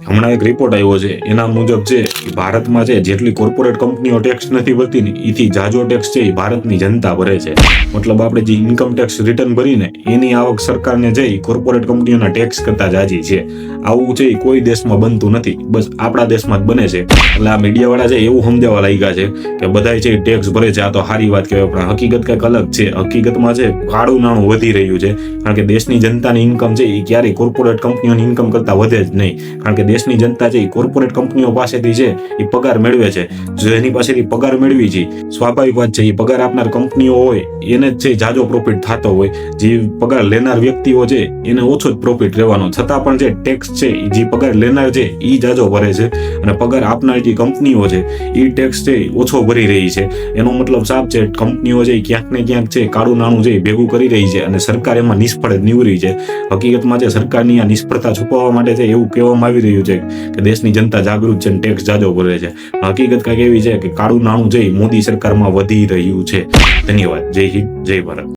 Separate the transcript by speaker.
Speaker 1: હમણાં એક રિપોર્ટ આવ્યો છે. એના મુજબ કે ભારતમાં છે, જેટલી કોર્પોરેટ કંપનીઓ ટેક્સ નથી ભરતી ને એથી જાજો ટેક્સ છે એ ભારતની જનતા ભરે છે. મતલબ આપણે જે ઇન્કમ ટેક્સ રિટર્ન ભરીને એની આવક સરકારને જઈ કોર્પોરેટ કંપનીઓના ટેક્સ કરતા જાજી છે. આવું છે એ કોઈ દેશમાં બનતું નથી, બસ આપણા દેશમાં જ બને છે. એટલે આ મીડિયાવાળા છે એવું સમજાવવા લાગ્યા છે કે બધાય છે ટેક્સ ભરે છે, આ તો સારી વાત કહેવાય, પણ હકીકત કંઈક અલગ છે. હકીકતમાં છે કાળું નાણું વધી રહ્યું છે, કારણ કે દેશની જનતાની ઇન્કમ છે એ ક્યારેય કોર્પોરેટ કંપનીઓની ઇન્કમ કરતાં વધે જ નહીં. કારણ કે દેશની જનતા છે એ કોર્પોરેટ કંપનીઓ પાસેથી છે એ પગાર મેળવે છે. એની પાસેથી પગાર મેળવી છે, સ્વાભાવિક વાત છે, એ પગાર આપનાર કંપનીઓ હોય, એને જ છે જાજો પ્રોફિટ થતો હોય. જે પગાર લેનાર વ્યક્તિઓ છે, એને ઓછો જ પ્રોફિટ રહેવાનો. છતાં પણ જે ટેક્સ છે જે પગાર લેનાર છે એ જાજો ભરે છે. અને પગાર આપનાર જે કંપનીઓ છે એ ટેક્સ છે ઓછો ભરી રહી છે. એનો મતલબ સાફ છે, કંપનીઓ છે ક્યાંક ને ક્યાંક છે, કાળું નાણું છે ભેગું કરી રહી છે અને સરકાર એમાં નિષ્ફળ નીવરી છે. હકીકતમાં જે સરકારની આ નિષ્ફળતા છુપાવવા માટે છે, એવું કહેવામાં આવી રહ્યું છે કે દેશની જનતા જાગૃત છે ટેક્સ જાજો ભરે છે. હકીકત કંઈક એવી છે કે કાળું નાણું જઈ મોદી સરકારમાં વધી રહ્યું છે. ધન્યવાદ. જય હિન્દ, જય ભારત.